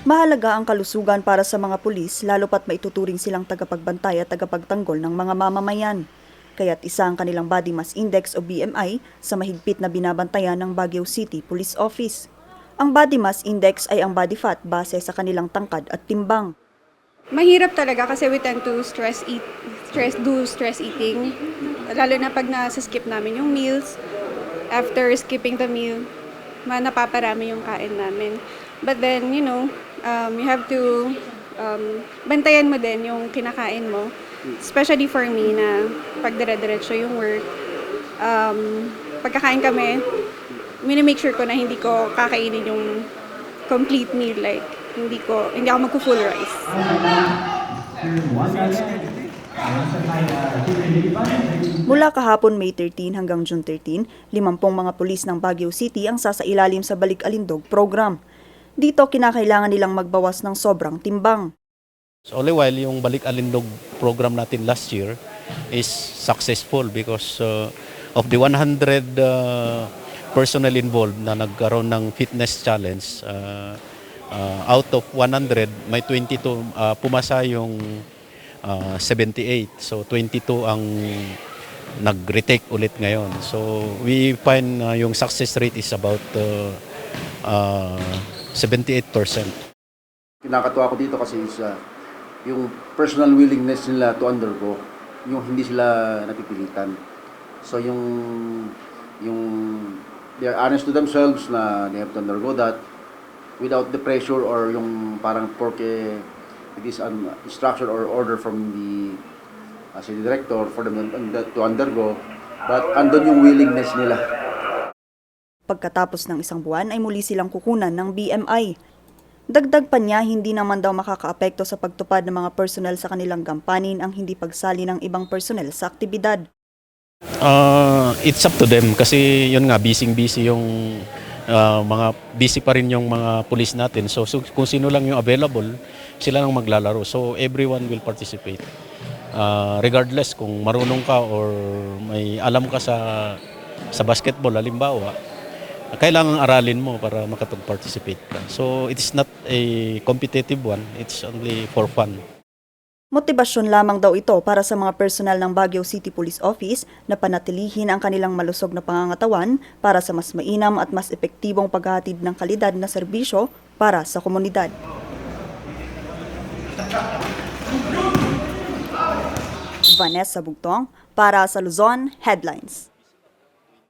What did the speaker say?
Mahalaga ang kalusugan para sa mga pulis lalo pat maituturing silang tagapagbantay at tagapagtanggol ng mga mamamayan. Kaya't isa ang kanilang Body Mass Index o BMI sa mahigpit na binabantayan ng Baguio City Police Office. Ang Body Mass Index ay ang body fat base sa kanilang tangkad at timbang. Mahirap talaga kasi we tend to stress eat, stress do stress eating. Lalo na pag nasa-skip namin yung meals. After skipping the meal, napaparami yung kain namin. But then, you know, um, you have to um, bantayan mo din yung kinakain mo. Especially for me na pag dire-diretso yung work. Um, pagkakain kami, minimake sure ko na hindi ko kakainin yung complete meal. Like, hindi ko, hindi ako magko-full rice. Mula kahapon May 13 hanggang June 13, 50 mga pulis ng Baguio City ang sasailalim sa Balik Alindog program. Dito kinakailangan nilang magbawas ng sobrang timbang. So, all while, yung Balik Alindog program natin last year is successful because uh, of the 100 uh, personnel involved na nagkaroon ng fitness challenge, uh, uh, out of 100, may 22 uh, pumasa yung uh, 78. So 22 ang nag-retake ulit ngayon. So we find uh, yung success rate is about uh, uh, 78%. kinakatuwa ko dito kasi is yung personal willingness nila to undergo, yung hindi sila napipilitan. So yung yung they are honest to themselves na they have to undergo that without the pressure or yung parang porque it is an instruction or order from the uh, city director for them to undergo but andun yung willingness nila. Pagkatapos ng isang buwan ay muli silang kukunan ng BMI. Dagdag pa niya, hindi naman daw makakaapekto sa pagtupad ng mga personnel sa kanilang gampanin ang hindi pagsali ng ibang personnel sa aktibidad. Uh, it's up to them kasi yun nga busy-busy yung uh, mga busy pa rin yung mga pulis natin. So, so kung sino lang yung available, sila lang maglalaro. So everyone will participate. Uh, regardless kung marunong ka or may alam ka sa sa basketball halimbawa, kailangan aralin mo para makapag-participate ka. So it is not a competitive one, it's only for fun. Motibasyon lamang daw ito para sa mga personal ng Baguio City Police Office na panatilihin ang kanilang malusog na pangangatawan para sa mas mainam at mas epektibong paghahatid ng kalidad na serbisyo para sa komunidad. Vanessa Bugtong para sa Luzon Headlines.